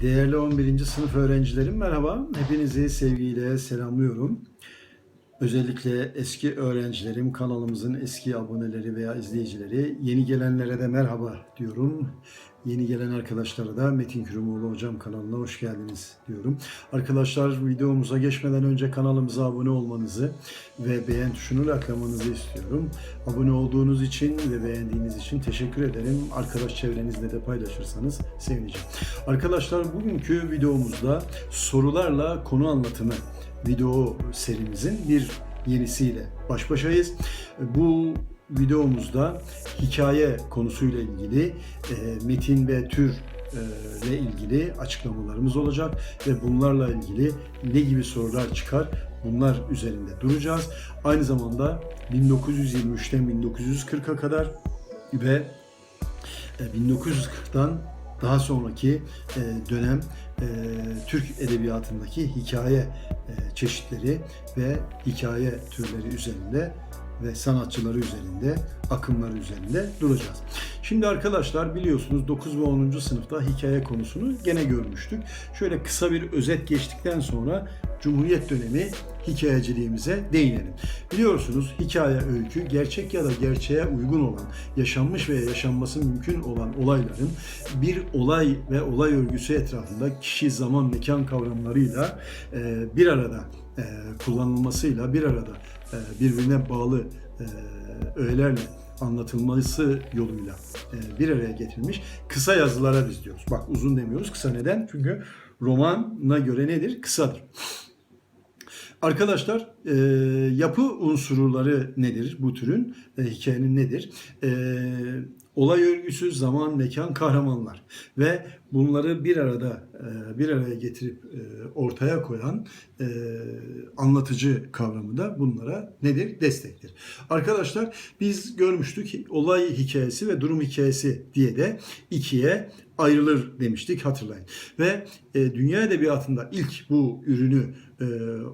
Değerli 11. sınıf öğrencilerim merhaba. Hepinizi sevgiyle selamlıyorum. Özellikle eski öğrencilerim, kanalımızın eski aboneleri veya izleyicileri, yeni gelenlere de merhaba diyorum. Yeni gelen arkadaşlara da Metin Kürümoğlu Hocam kanalına hoş geldiniz diyorum. Arkadaşlar videomuza geçmeden önce kanalımıza abone olmanızı ve beğen tuşunu laklamanızı istiyorum. Abone olduğunuz için ve beğendiğiniz için teşekkür ederim. Arkadaş çevrenizle de paylaşırsanız sevineceğim. Arkadaşlar bugünkü videomuzda sorularla konu anlatımı video serimizin bir yenisiyle baş başayız. Bu videomuzda hikaye konusuyla ilgili e, metin ve tür e, ile ilgili açıklamalarımız olacak ve bunlarla ilgili ne gibi sorular çıkar bunlar üzerinde duracağız. Aynı zamanda 1923'ten 1940'a kadar ve e, 1940'dan daha sonraki e, dönem e, Türk edebiyatındaki hikaye e, çeşitleri ve hikaye türleri üzerinde ve sanatçıları üzerinde, akımları üzerinde duracağız. Şimdi arkadaşlar biliyorsunuz 9 ve 10. sınıfta hikaye konusunu gene görmüştük. Şöyle kısa bir özet geçtikten sonra Cumhuriyet dönemi hikayeciliğimize değinelim. Biliyorsunuz hikaye öykü gerçek ya da gerçeğe uygun olan, yaşanmış veya yaşanması mümkün olan olayların bir olay ve olay örgüsü etrafında kişi, zaman, mekan kavramlarıyla e, bir arada e, kullanılmasıyla bir arada e, birbirine bağlı öğelerle anlatılması yoluyla bir araya getirilmiş kısa yazılara biz diyoruz. Bak uzun demiyoruz. Kısa neden? Çünkü romana göre nedir? Kısadır. Arkadaşlar e, yapı unsurları nedir bu türün? E, hikayenin nedir? E, olay örgüsü, zaman, mekan, kahramanlar ve bunları bir arada e, bir araya getirip e, ortaya koyan e, anlatıcı kavramı da bunlara nedir? Destektir. Arkadaşlar biz görmüştük olay hikayesi ve durum hikayesi diye de ikiye ayrılır demiştik hatırlayın. Ve e, dünya edebiyatında ilk bu ürünü e,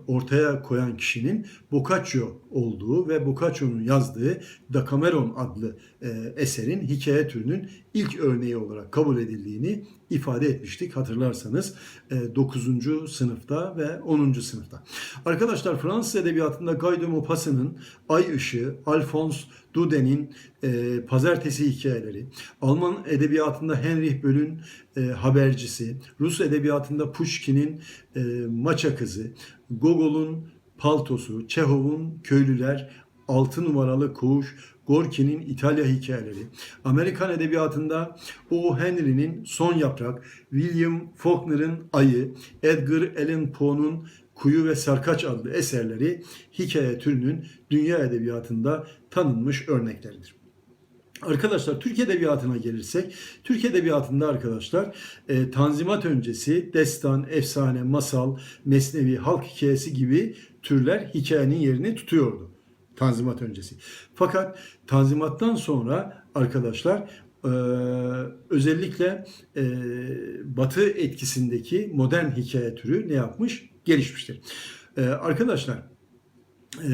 ortaya koyan kişinin Boccaccio olduğu ve Boccaccio'nun yazdığı Decameron adlı e, eserin hikaye türünün ilk örneği olarak kabul edildiğini ifade etmiştik hatırlarsanız 9. sınıfta ve 10. sınıfta. Arkadaşlar Fransız edebiyatında Guy de Maupassant'ın Ay Işığı, Alphonse Dauden'in e, Pazartesi hikayeleri, Alman edebiyatında Heinrich Böll'ün e, Habercisi, Rus edebiyatında Pushkin'in e, Maça Kızı, Gogol'un Paltosu, Çehov'un Köylüler, Altı numaralı Koğuş, Gorki'nin İtalya hikayeleri, Amerikan edebiyatında O. Henry'nin Son Yaprak, William Faulkner'ın Ayı, Edgar Allan Poe'nun Kuyu ve Sarkaç adlı eserleri hikaye türünün dünya edebiyatında tanınmış örnekleridir. Arkadaşlar Türk Edebiyatı'na gelirsek, Türk Edebiyatı'nda arkadaşlar e, Tanzimat öncesi destan, efsane, masal, mesnevi, halk hikayesi gibi türler hikayenin yerini tutuyordu. Tanzimat öncesi. Fakat Tanzimat'tan sonra arkadaşlar e, özellikle e, Batı etkisindeki modern hikaye türü ne yapmış? Gelişmiştir. E, arkadaşlar e,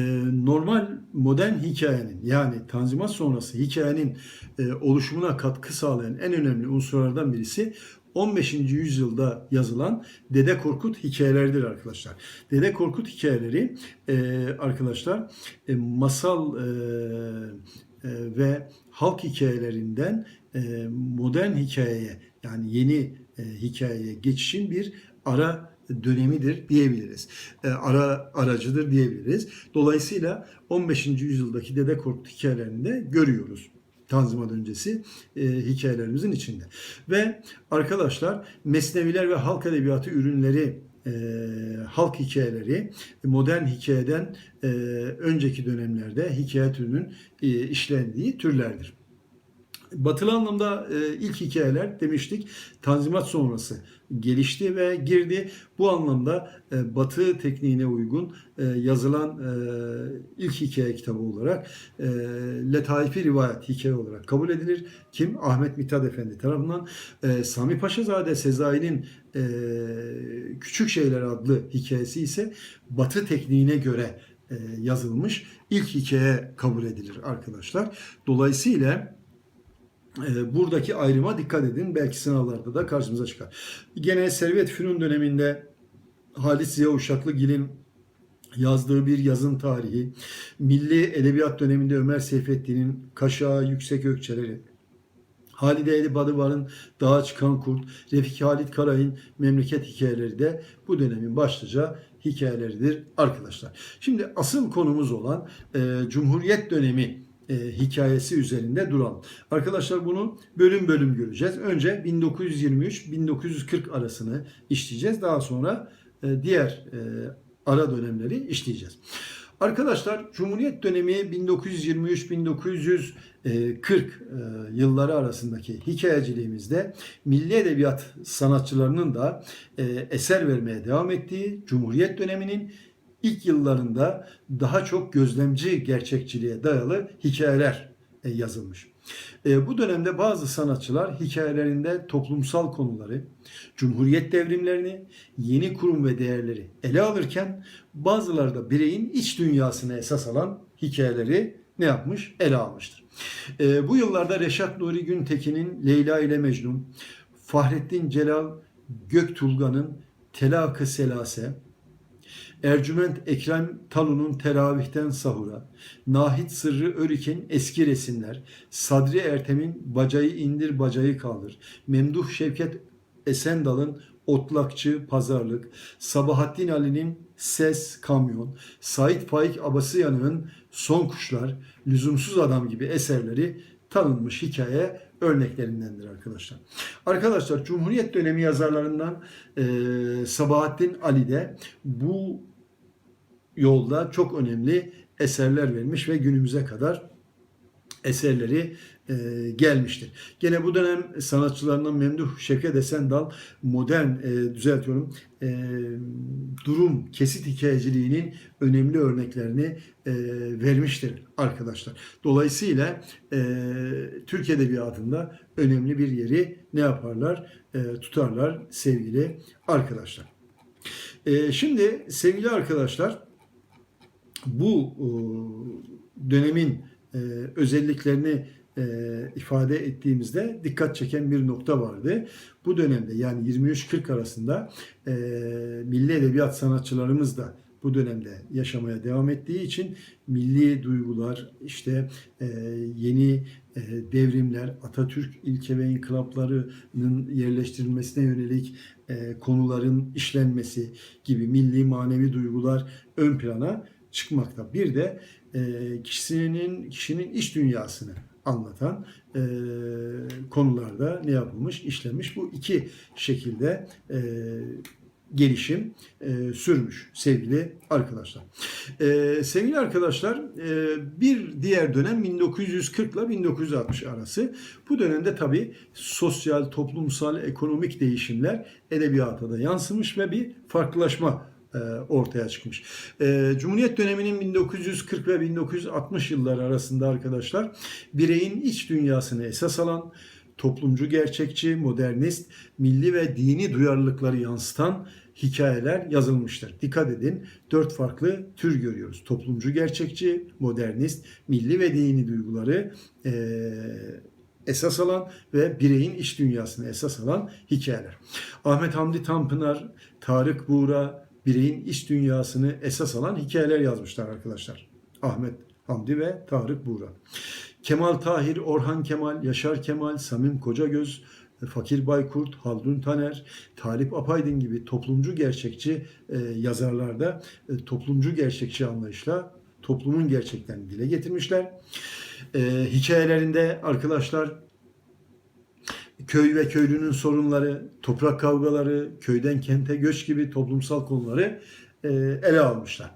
normal modern hikayenin yani Tanzimat sonrası hikayenin e, oluşumuna katkı sağlayan en önemli unsurlardan birisi 15. yüzyılda yazılan Dede Korkut hikayeleridir arkadaşlar. Dede Korkut hikayeleri e, arkadaşlar e, masal e, e, ve halk hikayelerinden e, modern hikayeye yani yeni e, hikayeye geçişin bir ara dönemidir diyebiliriz. E, ara aracıdır diyebiliriz. Dolayısıyla 15. yüzyıldaki Dede Korkut hikayelerinde görüyoruz. Tanzimat öncesi e, hikayelerimizin içinde. Ve arkadaşlar mesneviler ve halk edebiyatı ürünleri e, halk hikayeleri modern hikayeden e, önceki dönemlerde hikaye türünün e, işlendiği türlerdir. Batılı anlamda e, ilk hikayeler demiştik Tanzimat sonrası gelişti ve girdi. Bu anlamda e, Batı tekniğine uygun e, yazılan e, ilk hikaye kitabı olarak e, Letaifi Rivayet hikaye olarak kabul edilir. Kim? Ahmet Mithat Efendi tarafından e, Sami Paşazade Sezai'nin e, Küçük Şeyler adlı hikayesi ise Batı tekniğine göre e, yazılmış ilk hikaye kabul edilir arkadaşlar. Dolayısıyla buradaki ayrıma dikkat edin. Belki sınavlarda da karşımıza çıkar. Gene Servet Fünun döneminde Halit Ziya Uşaklıgil'in yazdığı bir yazın tarihi, Milli Edebiyat döneminde Ömer Seyfettin'in Kaşağı Yüksek Ökçeleri, Halide Edip Adıvar'ın Dağa Çıkan Kurt, Refik Halit Karay'ın Memleket Hikayeleri de bu dönemin başlıca hikayeleridir arkadaşlar. Şimdi asıl konumuz olan e, Cumhuriyet dönemi e, hikayesi üzerinde duralım. Arkadaşlar bunu bölüm bölüm göreceğiz. Önce 1923-1940 arasını işleyeceğiz. Daha sonra e, diğer e, ara dönemleri işleyeceğiz. Arkadaşlar Cumhuriyet dönemi 1923-1940 e, yılları arasındaki hikayeciliğimizde milli edebiyat sanatçılarının da e, eser vermeye devam ettiği Cumhuriyet döneminin ilk yıllarında daha çok gözlemci gerçekçiliğe dayalı hikayeler e, yazılmış. Bu dönemde bazı sanatçılar hikayelerinde toplumsal konuları, cumhuriyet devrimlerini, yeni kurum ve değerleri ele alırken bazıları da bireyin iç dünyasını esas alan hikayeleri ne yapmış? Ele almıştır. Bu yıllarda Reşat Nuri Güntekin'in Leyla ile Mecnun, Fahrettin Celal Göktulga'nın Telakı Selase, Ercüment Ekrem Talu'nun Teravihten Sahura, Nahit Sırrı Örik'in Eski Resimler, Sadri Ertem'in Bacayı İndir Bacayı Kaldır, Memduh Şevket Esendal'ın Otlakçı Pazarlık, Sabahattin Ali'nin Ses Kamyon, Sait Faik Abasıyanık'ın Son Kuşlar, Lüzumsuz Adam gibi eserleri tanınmış hikaye örneklerindendir arkadaşlar. Arkadaşlar Cumhuriyet dönemi yazarlarından e, Sabahattin Ali de bu yolda çok önemli eserler vermiş ve günümüze kadar eserleri e, gelmiştir. Gene bu dönem sanatçılarından Memduh Şevket Esendal modern e, düzeltiyorum e, durum kesit hikayeciliğinin önemli örneklerini e, vermiştir arkadaşlar. Dolayısıyla e, Türk Edebiyatı'nda önemli bir yeri ne yaparlar? E, tutarlar sevgili arkadaşlar. E, şimdi sevgili arkadaşlar bu e, dönemin e, özelliklerini e, ifade ettiğimizde dikkat çeken bir nokta vardı. Bu dönemde yani 23-40 arasında milli edebiyat sanatçılarımız da bu dönemde yaşamaya devam ettiği için milli duygular, işte yeni devrimler, Atatürk ilke ve inkılaplarının yerleştirilmesine yönelik konuların işlenmesi gibi milli manevi duygular ön plana çıkmakta. Bir de e, kişinin kişinin iç dünyasını anlatan e, konularda ne yapılmış, işlenmiş. Bu iki şekilde e, gelişim e, sürmüş sevgili arkadaşlar. E, sevgili arkadaşlar e, bir diğer dönem 1940 ile 1960 arası. Bu dönemde tabi sosyal, toplumsal, ekonomik değişimler edebiyata da yansımış ve bir farklılaşma ortaya çıkmış. E, Cumhuriyet döneminin 1940 ve 1960 yılları arasında arkadaşlar bireyin iç dünyasını esas alan toplumcu gerçekçi, modernist, milli ve dini duyarlılıkları yansıtan hikayeler yazılmıştır. Dikkat edin dört farklı tür görüyoruz. Toplumcu gerçekçi, modernist, milli ve dini duyguları e, esas alan ve bireyin iç dünyasını esas alan hikayeler. Ahmet Hamdi Tanpınar, Tarık Buğra, bireyin iç dünyasını esas alan hikayeler yazmışlar arkadaşlar. Ahmet Hamdi ve Tarık Buğra. Kemal Tahir, Orhan Kemal, Yaşar Kemal, Samim Kocagöz, Fakir Baykurt, Haldun Taner, Talip Apaydın gibi toplumcu gerçekçi e, yazarlarda e, toplumcu gerçekçi anlayışla toplumun gerçeklerini dile getirmişler. E, hikayelerinde arkadaşlar köy ve köylünün sorunları, toprak kavgaları, köyden kente göç gibi toplumsal konuları e, ele almışlar.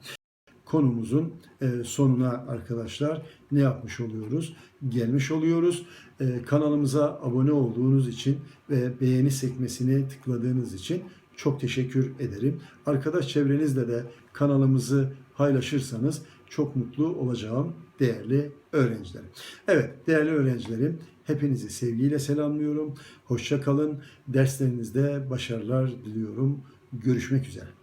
Konumuzun e, sonuna arkadaşlar ne yapmış oluyoruz? Gelmiş oluyoruz. E, kanalımıza abone olduğunuz için ve beğeni sekmesini tıkladığınız için çok teşekkür ederim. Arkadaş çevrenizle de kanalımızı paylaşırsanız çok mutlu olacağım değerli öğrencilerim. Evet değerli öğrencilerim hepinizi sevgiyle selamlıyorum. Hoşça kalın. Derslerinizde başarılar diliyorum. Görüşmek üzere.